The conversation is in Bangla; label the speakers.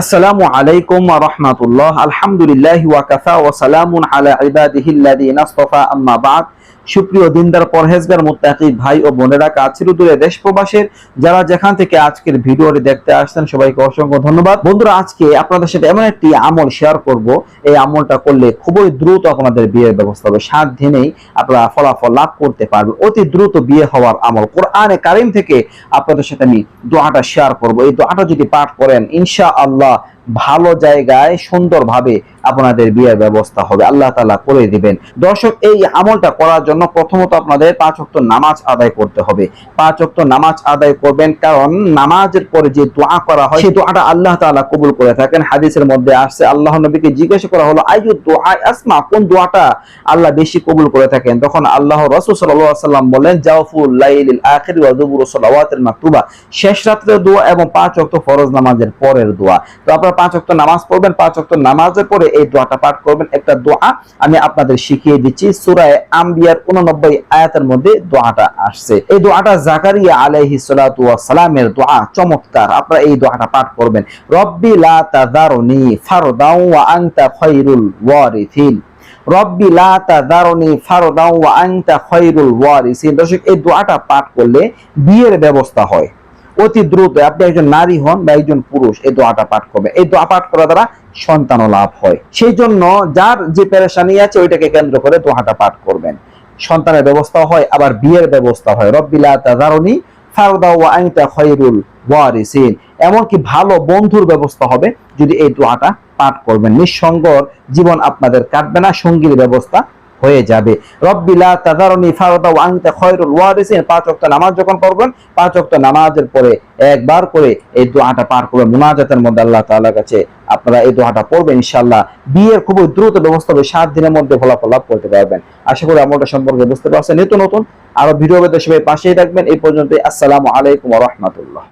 Speaker 1: আসসালামু আলাইকুম ওয়া রাহমাতুল্লাহ। আলহামদুলিল্লাহ ওয়া কাফা ওয়া সালামুন আলা ইবাদিহি আল্লাযিনা ইসতাফা আম্মা বা'দ। সুপ্রিয় দিনদার, পরহেজগার মুত্তাকি ভাই ও বোনেরা, কাছের দূরে দেশ প্রবাসের যারা যেখান থেকে আজকের ভিডিওটি দেখতে আসছেন, সবাইকে অসংখ্য ধন্যবাদ। বন্ধুরা, আজকে আপনাদের সাথে এমন একটি আমল শেয়ার করব। এই আমলটা করলে খুবই দ্রুত আপনাদের বিয়ের ব্যবস্থা হবে। সাত দিনেই আপনারা ফলাফল লাভ করতে পারবেন। অতি দ্রুত বিয়ে হওয়ার আমল। কোরআনে কারিম থেকে আপনাদের সাথে আমি দোয়াটা শেয়ার করব। এই দোয়াটা যদি পাঠ করেন ইনশা আল্লাহ ভালো জায়গায় সুন্দরভাবে আপনাদের বিয়ের ব্যবস্থা হবে, আল্লাহ তালা করে দিবেন। দর্শক, এই আমলটা করার জন্য প্রথমত আপনাদের পাঁচ অক্ট নামাজ আদায় করতে হবে। পাঁচ অক্ট নামাজ আদায় করবেন, কারণ নামাজের পরে যে দোয়া করা হয়, সেই দোয়াটা আল্লাহ তাআলা কবুল করে থাকেন। হাদিসের মধ্যে আসছে, আল্লাহ নবীকে জিজ্ঞাসা করা হলো, আইয়ু দোয়া আসমা? কোন দোয়াটা আল্লাহ বেশি কবুল করে থাকেন? তখন আল্লাহ রাসূল সাল্লাম মাকতুবা। শেষ রাত্রের দোয়া এবং পাঁচ ওয়াক্ত ফরজ নামাজের পরের দোয়া। তো আপনারা পাঁচ ওয়াক্ত নামাজ পড়বেন, পাঁচ ওয়াক্ত নামাজের পরে এই দোয়াটা পাঠ করবেন। একটা দোয়া আমি আপনাদের শিখিয়ে দিচ্ছি। সূরায়ে আম্বিয়ার 89 আয়াতের মধ্যে দোয়াটা আসছে। এই দোয়াটা জাকারিয়া সালাতু সালামের দোয়া, চমৎকার। আপনারা এই দোয়াটা পাঠ করবেন। রব্বি লা ওয়ারিথিন রব্বি লা তাযারুনি ফারদাও ওয়া আনতা খায়রুল দর্শক, এই দোয়াটা পাঠ করলে বিয়ের ব্যবস্থা হয়। অতি দ্রুত। আপনি একজন নারী হন বা একজন পুরুষ, এই দোয়াটা পাঠ করবে এই দোয়া পাঠ করা দ্বারা সন্তান লাভ হয়। সেই জন্য যার যে পেরেশানি আছে, ওইটাকে কেন্দ্র করে দোয়াটা পাঠ করবেন। সন্তানের ব্যবস্থা হয়, আবার বিয়ের ব্যবস্থা হয়। রব্বিলা তাজারনি ফারদা ওয়া আনতা খায়রুল ওয়ারিসিন। এমনকি ভালো বন্ধুর ব্যবস্থা হবে যদি এই দোয়াটা পাঠ করবেন। নিঃসঙ্গর জীবন আপনাদের কাটবে না, সঙ্গীর ব্যবস্থা হয়ে যাবে। রব্বিলা তাদারনি ফারদা ওয়া আনতা খায়রুল ওয়ারিসিন। পাঁচ ওয়াক্ত নামাজ যখন পড়বেন, পাঁচ ওয়াক্ত নামাজের পরে একবার করে এই দোয়াটা পাঠ করবেন। মুনাজাতের মধ্যে আল্লাহ তাআলার কাছে আপনারা এই দোয়াটা পড়বেন, ইনশাআল্লাহ। বিয়ের খুবই দ্রুত ব্যবস্থা হবে, সাত দিনের মধ্যে ফলাফল লাভ করতে পারবেন। আশা করি আমলটা সম্পর্কে বুঝতে পারছেন। নিত্য নতুন আরও ভিডিও পেতে সবাই পাশেই থাকবেন। এই পর্যন্ত আসসালামু আলাইকুম ওয়া রাহমাতুল্লাহ।